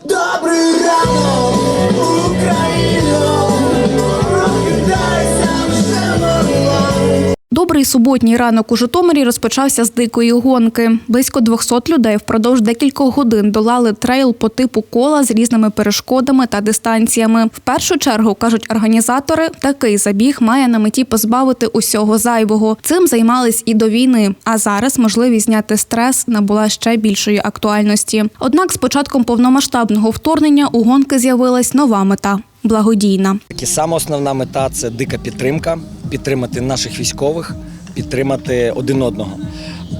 Добрий Добрий суботній ранок у Житомирі розпочався з дикої гонки. Близько 200 людей впродовж декількох годин долали трейл по типу кола з різними перешкодами та дистанціями. В першу чергу кажуть організатори, такий забіг має на меті позбавити усього зайвого. Цим займались і до війни. А зараз можливість зняти стрес набула ще більшої актуальності. Однак з початком повномасштабного вторгнення у гонки з'явилась нова мета благодійна. Саме основна мета це дика підтримка, підтримати наших військових, підтримати один одного.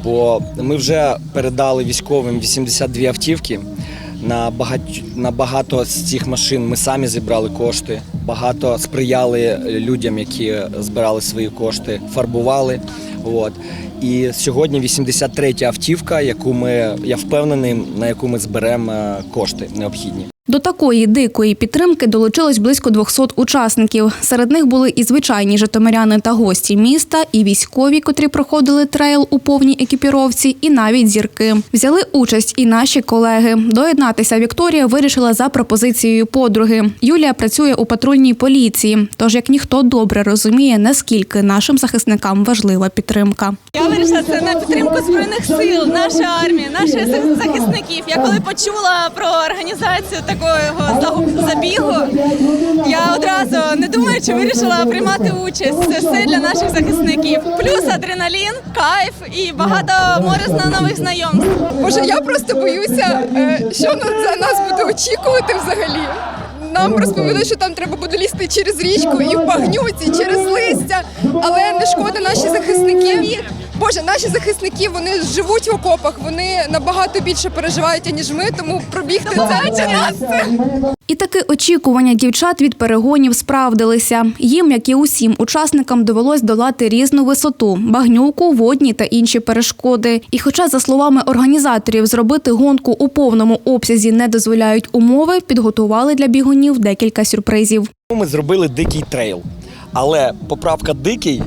Бо ми вже передали військовим 82 автівки. На багато, на багато з цих машин ми самі зібрали кошти. Багато сприяли людям, які збирали свої кошти, фарбували. От. І сьогодні 83 автівка, яку ми, я впевнений, на яку ми зберемо е, кошти необхідні. До такої дикої підтримки долучилось близько 200 учасників. Серед них були і звичайні житомиряни та гості міста, і військові, котрі проходили трейл у повній екіпіровці, і навіть зірки. Взяли участь і наші колеги. Доєднатися Вікторія вирішила за пропозицією подруги. Юлія працює у патрульній поліції, тож як ніхто добре розуміє, наскільки нашим захисникам важлива підтримка. Я вирішила це на підтримку збройних сил, нашої армії, наших захисників. Я коли почула про організацію такого за- забігу, я одразу не думаючи вирішила приймати участь. Це все для наших захисників. Плюс адреналін, кайф і багато море нових знайомств. Боже, я просто боюся, е, що за нас буде очікувати взагалі. Нам розповіли, що там треба буде лізти через річку і в багнюці, через листя, але не шкода наші захисники. Боже, наші захисники вони живуть в окопах, вони набагато більше переживають, ніж ми, тому пробігти це для нас. І таки очікування дівчат від перегонів справдилися. Їм, як і усім учасникам, довелось долати різну висоту: багнюку, водні та інші перешкоди. І, хоча, за словами організаторів, зробити гонку у повному обсязі не дозволяють умови, підготували для бігунів декілька сюрпризів. Ми зробили дикий трейл, але поправка дикий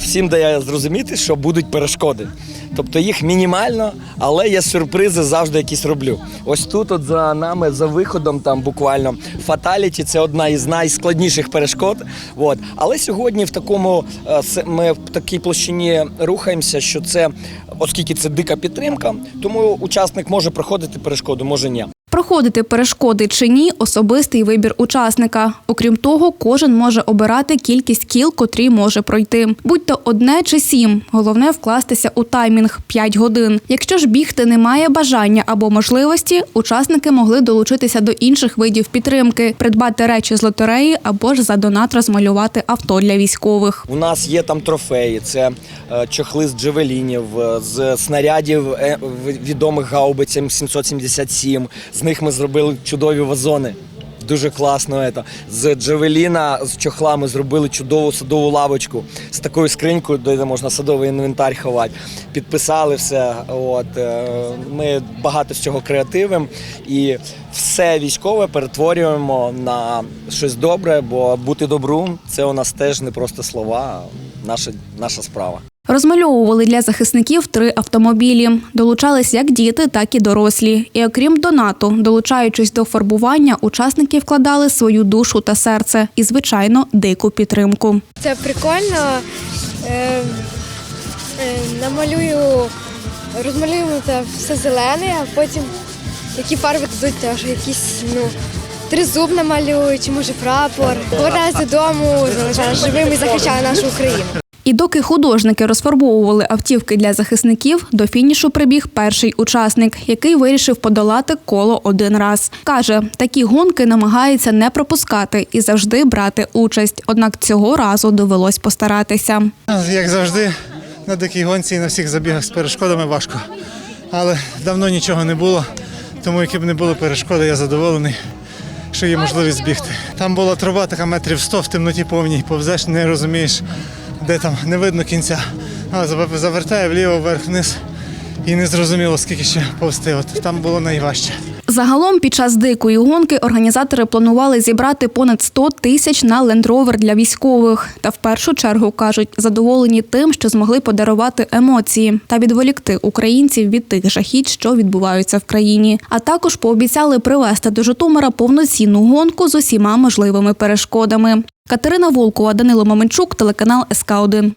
всім дає зрозуміти, що будуть перешкоди. Тобто їх мінімально, але я сюрпризи завжди якісь роблю. Ось тут, от за нами, за виходом, там буквально фаталіті це одна із найскладніших перешкод. От. Але сьогодні в такому е, ми в такій площині рухаємося, що це, оскільки це дика підтримка, тому учасник може проходити перешкоду, може ні. Проходити перешкоди чи ні особистий вибір учасника. Окрім того, кожен може обирати кількість кіл, котрі може пройти. Будь то одне чи сім. Головне вкластися у таймінг 5 годин. Якщо ж бігти немає бажання або можливості, учасники могли долучитися до інших видів підтримки, придбати речі з лотереї або ж за донат розмалювати авто для військових. У нас є там трофеї, це е, чохли з джевелінів, е, з снарядів е, відомих гаубиць М777. З них ми зробили чудові вазони. Дуже класно. Ето. З джевеліна з чохла ми зробили чудову садову лавочку з такою скринькою, де можна садовий інвентар ховати. Підписали все. От. е, Ми багато з цього креативимо і все військове перетворюємо на щось добре, бо бути добру це у нас теж не просто слова, а наша, наша справа. Розмальовували для захисників три автомобілі. Долучались як діти, так і дорослі. І окрім донату, долучаючись до фарбування, учасники вкладали свою душу та серце і, звичайно, дику підтримку. Це прикольно. Е, е, намалюю, розмалюємо це все зелене, а потім які фарби дадуть, теж якісь ну, тризуб намалюю, чи може прапор. Повертаюся додому, залишаю живим і захищаю нашу Україну. І доки художники розфарбовували автівки для захисників, до фінішу прибіг перший учасник, який вирішив подолати коло один раз. Каже, такі гонки намагається не пропускати і завжди брати участь. Однак цього разу довелось постаратися. Як завжди, на дикій гонці і на всіх забігах з перешкодами важко. Але давно нічого не було, тому які б не було перешкоди, я задоволений, що є можливість збігти. Там була труба така метрів 100 в темноті повній, повзеш, не розумієш, де там, не видно кінця. А завертає вліво, вверх, вниз і не зрозуміло, скільки ще повсти. От там було найважче. Загалом під час дикої гонки організатори планували зібрати понад 100 тисяч на лендровер для військових. Та в першу чергу кажуть, задоволені тим, що змогли подарувати емоції та відволікти українців від тих жахіть, що відбуваються в країні. А також пообіцяли привезти до Житомира повноцінну гонку з усіма можливими перешкодами. Катерина Волкова, Данило Маменчук, телеканал СК 1